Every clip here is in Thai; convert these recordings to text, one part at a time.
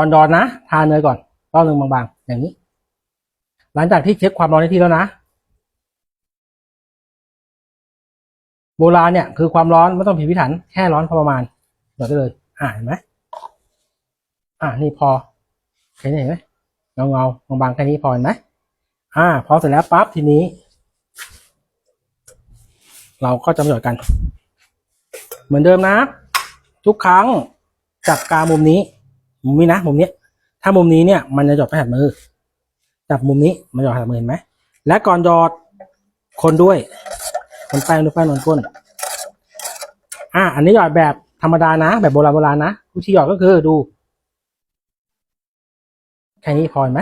ก่อนดอนนะ ทาเนยก่อนรอบหนึ่งบางๆ อย่างนี้ หลังจากที่เช็คความร้อนได้ที่แล้วนะ โบราณเนี่ย คือความร้อนไม่ต้องผิดพิถัน แค่ร้อนพอประมาณหยดได้เลย อ่าเห็นไหมอ่านี่พอแค่นี้เห็นไหมเงาเงาๆบางๆแค่นี้พอเห็นไหมอ่า พอเสร็จแล้วปั๊บทีนี้ เราก็จะมาหยดกัน เหมือนเดิมนะ ทุกครั้งจับกามุมนี้ มุมนี้นะมุมนี้ ถ้ามุมนี้เนี่ยมันจะหยอดไปหัดมือ จับมุมนี้มันหยอดหัดมือเห็นไหมและก่อนหยอดคนด้วยคนแป้งด้วยแป้งนวลก้น อะอันนี้หยอดแบบธรรมดานะ แบบโบราณโบราณนะวิธีหยอดก็คือดูแค่นี้พอไหม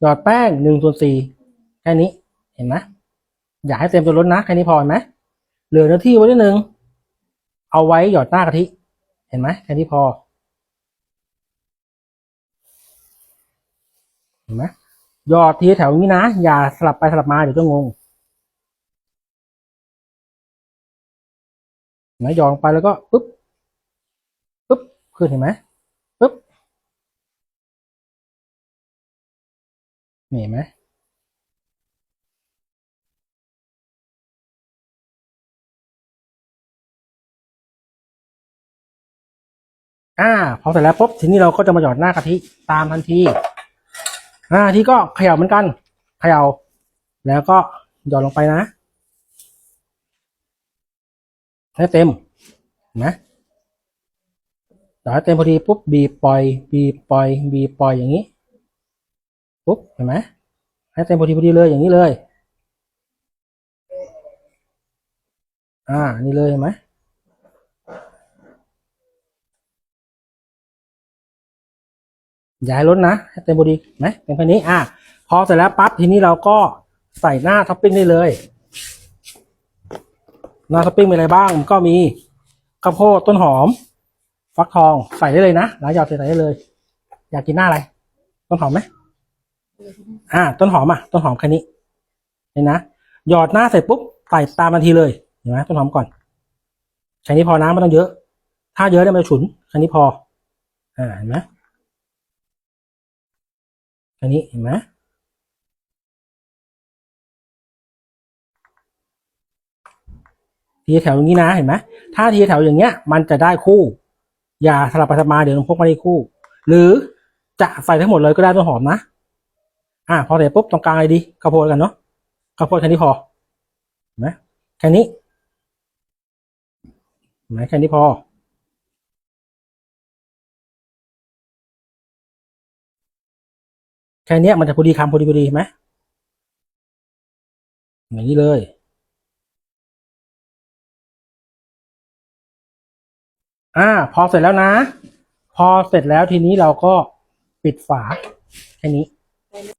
หยอดแป้งหนึ่งส่วนสี่แค่นี้เห็นไหมอย่าให้เต็มตัวล้นนะแค่นี้พอไหมเหลือเนื้อที่ไว้นิดนึงเอาไว้หยอดหน้ากะทิ เห็นไหมแค่นี้พอ ห็นไหมหยอดทีแถวนี้นะ อย่าสลับไปสลับมาเดี๋ยวจะงงเห็นหมหยอดลงไปแล้วก็ปุ๊บปุ๊บขึ้นเห็นไหมปุ๊บนี่เห็นไหมอ่าพอเสร็จแล้วปุ๊บทีนี้เราก็จะมาหยอดหน้ากะทิตามทันที อ่าที่ก็เขย่าเหมือนกันเขย่าแล้วก็หย่อนลงไปนะให้เต็มนไหย่อนให้เต็มพอดีปุ๊บบีปล่อย บีปล่อย บีปล่อยอย่างนี้ปุ๊บเห็นไหมให้เต็มพอดีพอดีเลยอย่างนี้เลย อ่านี่เลยเห็นไหม ย่าให้ล้นนะเต็มพอดีไหมเต็มแค่นี้อ่าพอเสร็จแล้วปั๊บทีนี้เราก็ใส่หน้าท็อปปิ้งได้เลย หน้าท็อปปิ้งมีอะไรบ้างก็มีข้าวโพดต้นหอม ฟักทองใส่ได้เลยนะหลายหยอดใส่ได้เลย อยากกินหน้าอะไร ต้นหอมไหมอ่า ต้นหอมอะ ต้นหอมแค่นี้เห็นนะหยอดหน้าเสร็จปุ๊บใส่ตามทันทีเลยเห็นไหมต้นหอมก่อนแค่นี้พอนะไม่ต้องเยอะ ถ้าเยอะเนี่ยมันจะฉุนแค่นี้พอ อ่าเห็นไหม แค่นี้เห็นไหมทีแถวอย่างนี้นะเห็นไหมถ้าทีแถวอย่างเงี้ย มันจะได้คู่ อย่าสลับไปสลับมาเดี๋ยวมันพกไม่ได้คู่ หรือจะใส่ทั้งหมดเลยก็ได้ต้นหอมนะ อ่า พอเสร็จปุ๊บตรงกลางอะไรดีข้าวโพดกันเนาะข้าวโพดแค่นี้พอเห็นไหมแค่นี้เห็นไหมแค่นี้พอ ค่นี้มันจะพอดีคำพอดีพอดีไหมอย่างนี้เลยอ่าพอเสร็จแล้วนะ พอเสร็จแล้วทีนี้เราก็ปิดฝาแค่นี้